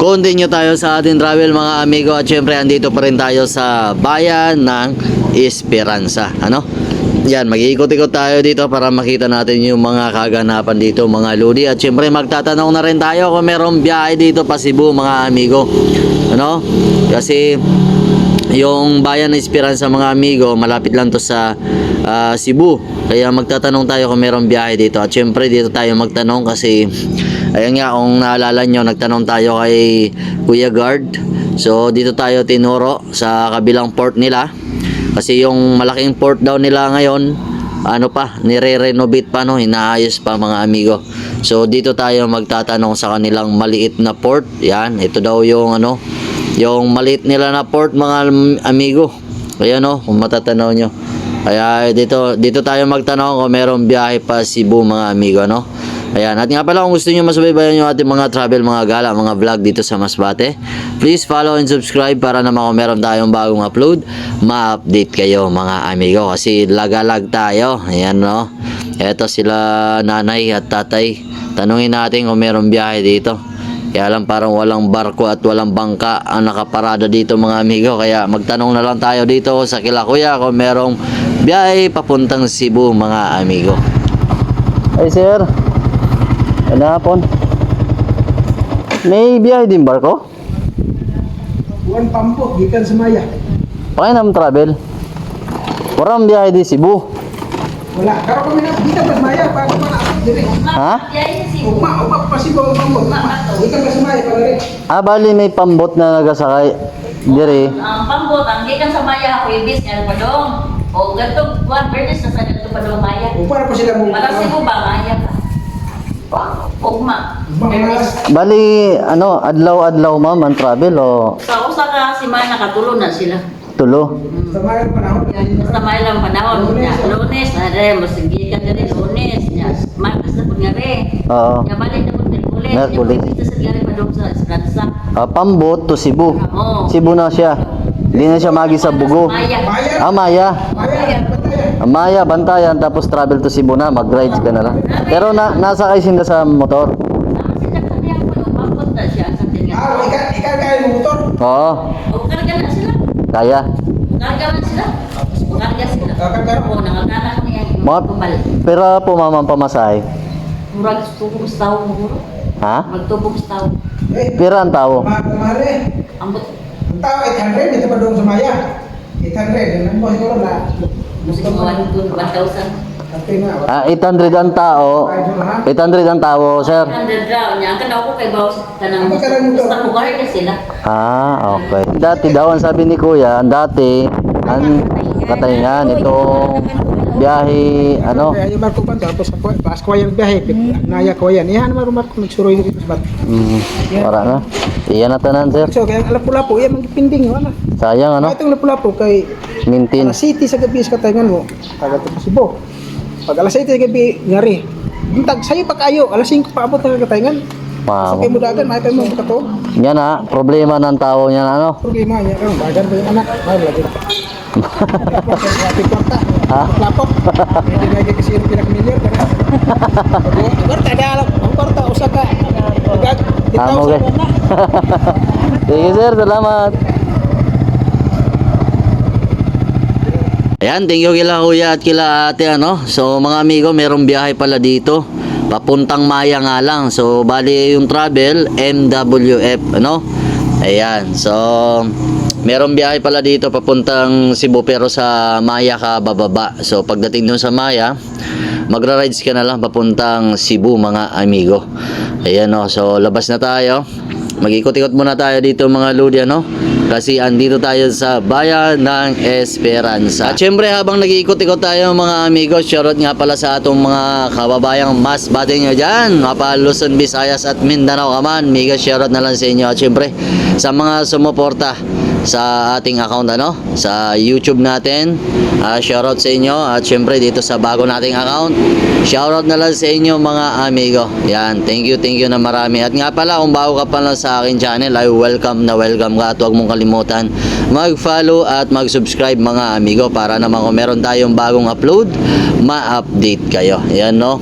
Continue tayo sa ating travel mga amigo at syempre andito pa rin tayo sa bayan ng Esperanza. Ano? Yan, mag-iikot-ikot tayo dito para makita natin yung mga kaganapan dito mga lodi. At syempre magtatanong na rin tayo kung merong biyahe dito pa Cebu mga amigo. Ano? Kasi yung bayan ng Esperanza mga amigo, malapit lang to sa ah, Cebu. Kaya magtatanong tayo kung merong biyahe dito. At syempre dito tayo magtanong kasi ayun nga kung naalala nyo, nagtanong tayo kay Kuya Guard. So dito tayo tinuro sa kabilang port nila. Kasi yung malaking port daw nila ngayon, ano pa, nire-renovate pa no, inaayos pa mga amigo. So dito tayo magtatanong sa kanilang maliit na port. Yan, ito daw yung ano, yung maliit nila na port mga amigo. Ayan no, kung matatanaw nyo. Kaya dito dito tayo magtanong kung merong biyahe pa Cebu mga amigo no. Ayan, at nga pala kung gusto niyo masubaybayan yung ating mga travel, mga gala, mga vlog dito sa Masbate, please follow and subscribe para naman kung meron tayong bagong upload, ma-update kayo mga amigo kasi lagalag tayo. Ayan no. Eto sila nanay at tatay. Tanungin natin kung merong biyahe dito. Kaya lang parang walang barko at walang bangka ang nakaparada dito mga amigo. Kaya magtanong na lang tayo dito sa kila kuya kung merong biyahe papuntang Cebu mga amigo. Ay sir, ano hapon? May biyahe din barko? Buwan pampo, gikan sa Maya. Pakinam travel. Walang biyahe di Cebu. Wala. Karo kami na, gikan sa Maya. Bago pa na. Ha? Pa pa. Ah, bali may pambot na nagasakay. Dire. Ang pambot, ang gikan sa maya, ako ibis nga pa dong. O gato, one fairness na sa gato pa dong maya. Ugma na pa sila mo. Para si ba maya ka? Ugma. Bali, ano, adlaw-adlaw ma'am ang travel o Sa usa ka si Maya nakatulo na sila. Tulo? Sa Maya ang panahon. Basta may lang panahon. Lunes na rin, mas gikan na rin lunes. Martes na po nga rin. Oo. Balik na po rin ulit. Merkulis. Sa gari pa dong sa Esperanza. Ah, pambot to Cebu. Oo. Cebu na siya. Hindi na siya magi sa Bugo. Maya. Ah, Maya. Maya. Ah, Maya, bantayan, tapos travel to Cebu na, mag-rides ka na lang. Pero na, nasa kayo sila sa motor. Sila kanya po, pambot na siya sa tingin. Ah, ikan, ikan kaya motor. Oo, O karga na sila. kaya. Karga man sila. Karga sila. Mga, kumal. pero po mamang pamasahe. Murag tubog sa tao. Ha? Magtubog sa tao. Eh, Pira ang tao. ma- kumare. Ambot. Ang tao, 800, dito pa doon sa Maya. 800, yun mo siguro na. Gusto mo. Gumawa doon 1,000. Ah, 800 ang tao. 800 ang tao, sir. 100 raw niya. Ang kanaw ko kay Bawas kanang Ang karang motor. basta lugar na sila. Ah, okay. Dati daw, ang sabi ni Kuya, dati, ang katayngan, itong biyahe, ano, Kaya yung Marco Pan, tapos ako, paas ko yung biyahe. Naya ko yan. Iyan naman Marco, nagsuroy dito sa bat. mm, para na. Iyan na tanan, sir. So, kaya ang lapu-lapu, iyan magpinding. Wala. Sayang, ano? Itong lapu-lapu kay mintin. 7 sa gabi sa katayangan mo. Taga Cebu. Pag alas 7 sa gabi, ngari. Buntag, sa'yo pa kayo. Alas 5 pa abot ng katayangan. Sa Wow. kayo mo dagan, kayo mo kato. Yan na, problema ng tao niyan, ano. Problema niya, ang dagan ba yung anak? Ay, lagi. Grabe kwarta. Ha? Lapok. Hindi lagi kasi yung pinakamilyar. Kwarta, alam. Ang kwarta, usa ka. Agad. Amo, guys. Sige, sir, salamat. Ayan, thank you kila kuya at kila ate ano. So mga amigo, merong biyahe pala dito. Papuntang Maya nga lang. So bali yung travel MWF ano. Ayan. So merong biyahe pala dito papuntang Cebu pero sa Maya ka bababa. So pagdating dun sa Maya, magra-rides ka na lang papuntang Cebu mga amigo. Ayan o. So labas na tayo. Mag-ikot-ikot muna tayo dito mga lodi ano. Kasi andito tayo sa bayan ng Esperanza. At syempre habang nag-iikot-ikot tayo mga amigos, shoutout nga pala sa atong mga kababayang mas bate nyo dyan. Mapa Luzon, Visayas at Mindanao ka man. Mega shoutout na lang sa inyo. At syempre sa mga sumuporta sa ating account ano? Sa YouTube natin. Ah, shoutout sa inyo. At syempre dito sa bago nating account shoutout na lang sa inyo mga amigo. Yan thank you thank you na marami. At nga pala kung bago ka pa lang sa akin channel ay welcome na welcome ka. At huwag mong kalimutan mag follow at mag subscribe mga amigo para naman kung meron tayong bagong upload ma-update kayo. Yan no?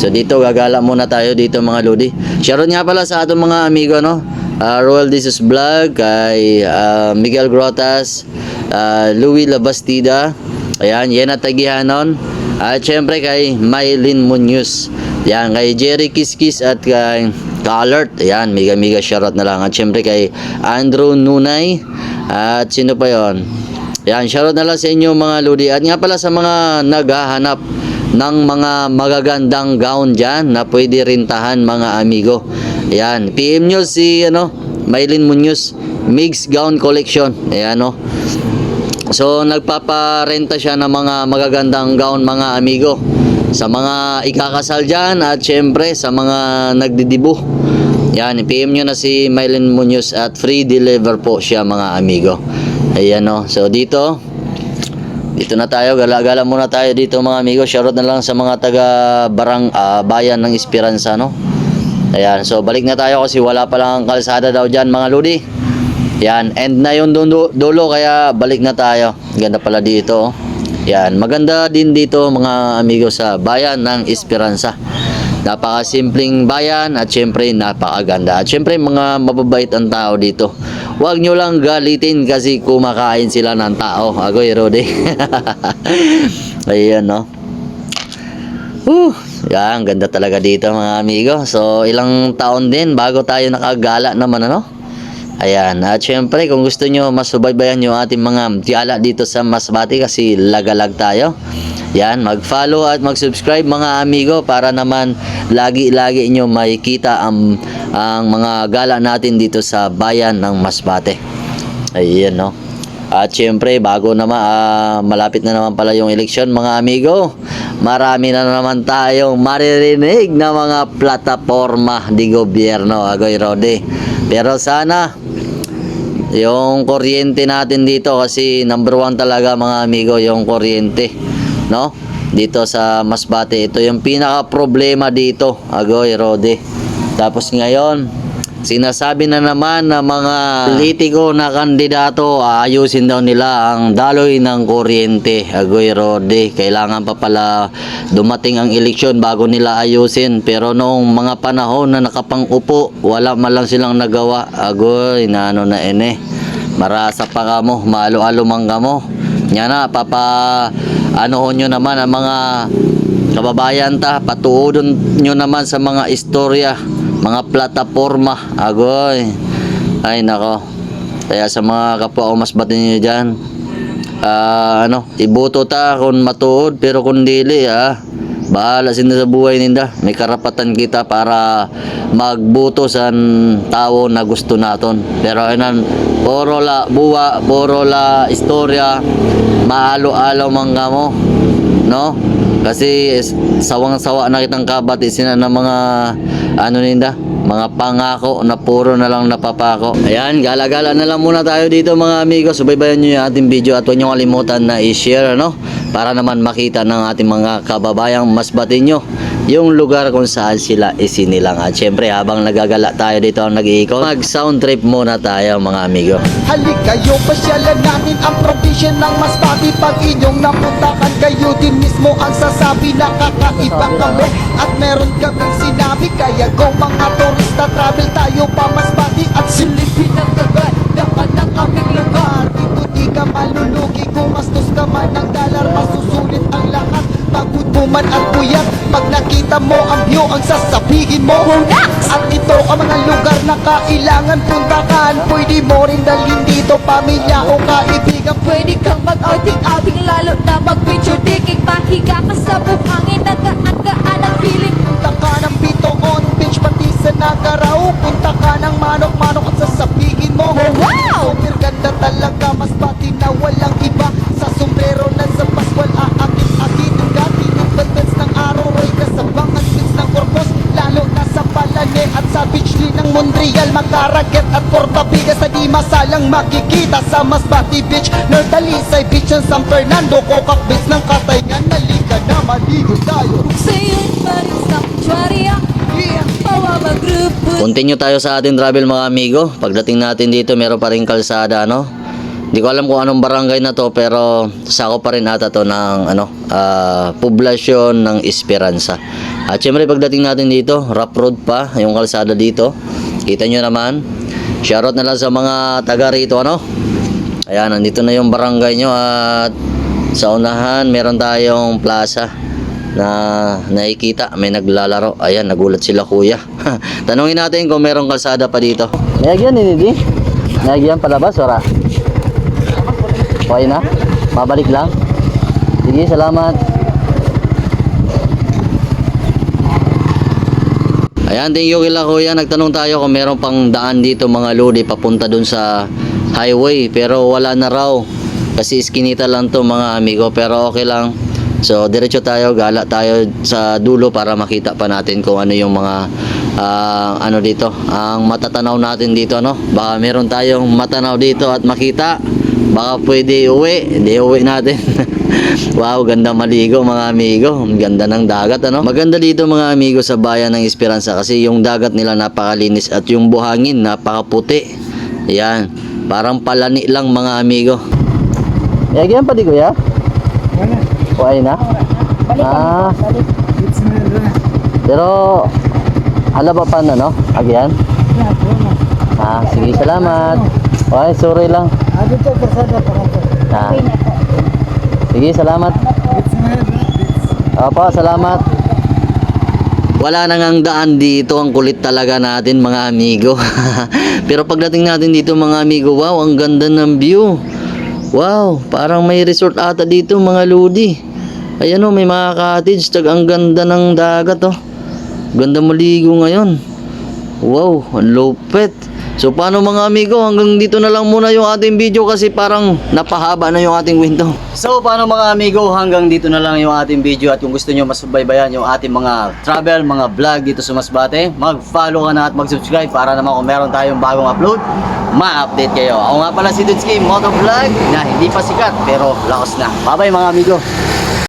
So dito gagala muna tayo dito mga lodi. Shoutout nga pala sa atong mga amigo no. Ah, Roel Jesus Vlog, kay ah, Miguel Grotas, ah, Louis Labastida, ayan, Yena Tagihanon, at syempre kay Mylene Munoz. Yan, kay Jerry Kiskis at kay Ka-alert. Ayan, mega mega shoutout na lang. At syempre kay Andrew Nunay. At sino pa yon? Yan, shoutout na lang sa inyo mga Ludi. At nga pala sa mga naghahanap ng mga magagandang gown dyan na pwede rintahan mga amigo. Ayan, PM nyo si ano, Mylene Munoz, Mix Gown Collection. Ayan no. So nagpaparenta siya ng mga magagandang gown mga amigo sa mga ikakasal dyan at syempre sa mga nagdidibo. Yan, PM nyo na si Mylene Munoz at free deliver po siya mga amigo. Ayan no. So dito, dito na tayo, gala-gala muna tayo dito mga amigo. Shoutout na lang sa mga taga barang ah, bayan ng Esperanza no. Ayan, so balik na tayo kasi wala pa lang ang kalsada daw dyan mga lodi. Yan, end na yung dulo, dulo kaya balik na tayo. Ganda pala dito. Yan, maganda din dito mga amigo sa bayan ng Esperanza. Napaka-simpleng bayan at syempre napakaganda. At syempre mga mababait ang tao dito. Huwag nyo lang galitin kasi kumakain sila ng tao. Agoy, Rode. Ayan, no? Uh, yan, ganda talaga dito mga amigo. So, ilang taon din bago tayo nakagala naman, ano? Ayan, at syempre kung gusto nyo mas subaybayan yung ating mga tiyala dito sa Masbate kasi lagalag tayo. Yan, mag-follow at mag-subscribe mga amigo para naman lagi-lagi nyo makikita ang, ang mga gala natin dito sa bayan ng Masbate. Ayan, no? At syempre, bago naman, ah, malapit na naman pala yung eleksyon mga amigo. Marami na naman tayong maririnig na mga plataforma di gobyerno, Agoy Rode. Pero sana, yung kuryente natin dito kasi number one talaga mga amigo yung kuryente no dito sa Masbate ito yung pinaka problema dito agoy Rode tapos ngayon sinasabi na naman ng mga politiko na kandidato ayusin daw nila ang daloy ng kuryente. Agoy Rode kailangan pa pala dumating ang eleksyon bago nila ayusin. Pero noong mga panahon na nakapang-upo wala man lang silang nagawa. Agoy na ano na ene. Marasa pa ka mo maalo-alo man ka mo. Nya na papa ano nyo naman ang mga kababayan ta patuodon nyo naman sa mga istorya mga plataforma agoy. Ay nako. Kaya sa mga kapwa o mas batin nyo dyan. Ah, ano iboto ta kung matuod pero kung dili ah. Bahala sila sa buhay ninda. May karapatan kita para magboto sa tao na gusto naton. Pero anan puro la buwa puro la istorya. Maalo-alo man ka mo no kasi sawang-sawa na kitang kabatisin na ng mga ano ninda mga pangako na puro na lang napapako. Ayan, gala-gala na lang muna tayo dito mga amigo. Subaybayan nyo yung ating video at huwag nyo kalimutan na i-share, ano? Para naman makita ng ating mga kababayang mas batin nyo yung lugar kung saan sila isinilang. At syempre, habang nagagala tayo dito ang nag-iikot, mag-sound trip muna tayo mga amigo. Halik kayo, pasyalan natin ang probinsya ng Masbate Pag inyong napuntakan kayo din mismo ang sasabi Nakakaiba kami. At meron kaming sinabi Kaya go mga turista, travel tayo pa Masbate At silipin ang kagandahan ng aming lugar. Dito di ka malulugi, gumastos ka man ng dalar. Masusulit ang lahat, pagod mo man at Pag nakita mo ang view, ang sasabihin mo At ito ang mga lugar na kailangan puntahan. Pwede mo rin dalhin dito, pamilya o kaibigan. Pwede kang mag-outing-outing lalo na mag-picture taking Pahiga ka sa buhangin, nagaan-gaan ang feeling. Punta ka ng Bitoon Beach, pati sa Nagaraw. Punta ka ng manok-manok at sasabihin mo. Wow! Super ganda talaga, mas pati na walang iba. Sa sombrero Montreal Magkaraget at Portabiga sa di masalang makikita Sa Masbate Beach, Nerdalisay Beach ng San Fernando Kokak Beach ng Katayngan Nalika na maligo tayo Sa'yo'y maring sanctuary ang Yeah. Pawawa grupo Continue tayo sa ating travel mga amigo. Pagdating natin dito, meron pa rin kalsada, ano? Hindi ko alam kung anong barangay na to, pero sako pa rin ata to ng, ano, ah, poblasyon ng Esperanza. At syempre, pagdating natin dito, rough road pa, yung kalsada dito. Kita nyo naman. Shoutout na lang sa mga taga rito ano. Ayan, nandito na yung barangay nyo at sa unahan meron tayong plaza na nakikita may naglalaro. Ayan, nagulat sila kuya. Tanungin natin kung merong kalsada pa dito. Mayagyan ni Didi? Mayagyan palabas, wala? Okay na? Mabalik lang? Sige, salamat. Ayan, thank you kila kuya. Nagtanong tayo kung meron pang daan dito mga lodi papunta dun sa highway. Pero wala na raw. Kasi iskinita lang to mga amigo. Pero okay lang. So, diretso tayo. Gala tayo sa dulo para makita pa natin kung ano yung mga ah, ano dito. Ang matatanaw natin dito. No? Baka meron tayong matanaw dito at makita. Baka pwede uwi. Hindi uwi natin. wow, ganda maligo mga amigo. Ganda ng dagat ano. Maganda dito mga amigo sa bayan ng Esperanza kasi yung dagat nila napakalinis at yung buhangin napakaputi. Yan. Parang palani lang mga amigo. Yagyan pa di kuya? Wala. Kuhay na? Ah, na. pero hala ba pa na no? Agyan? Ah, sige, salamat. Okay, sorry lang. Ano to persada pa kanto? Ah. Sige, salamat. Opo, salamat. Wala nang ang daan dito, ang kulit talaga natin mga amigo. Pero pagdating natin dito mga amigo, wow, ang ganda ng view. Wow, parang may resort ata dito mga lodi. Ayan o, may mga cottage, tag ang ganda ng dagat oh. Ganda maligo ngayon. Wow, ang lupit. So paano mga amigo, hanggang dito na lang muna yung ating video kasi parang napahaba na yung ating window. So paano mga amigo, hanggang dito na lang yung ating video at kung gusto nyo mas subaybayan yung ating mga travel, mga vlog dito sa Masbate, mag-follow ka na at mag-subscribe para naman kung meron tayong bagong upload, ma-update kayo. Ako nga pala si Dudski, Motovlog na hindi pa sikat pero laos na. Bye bye mga amigo.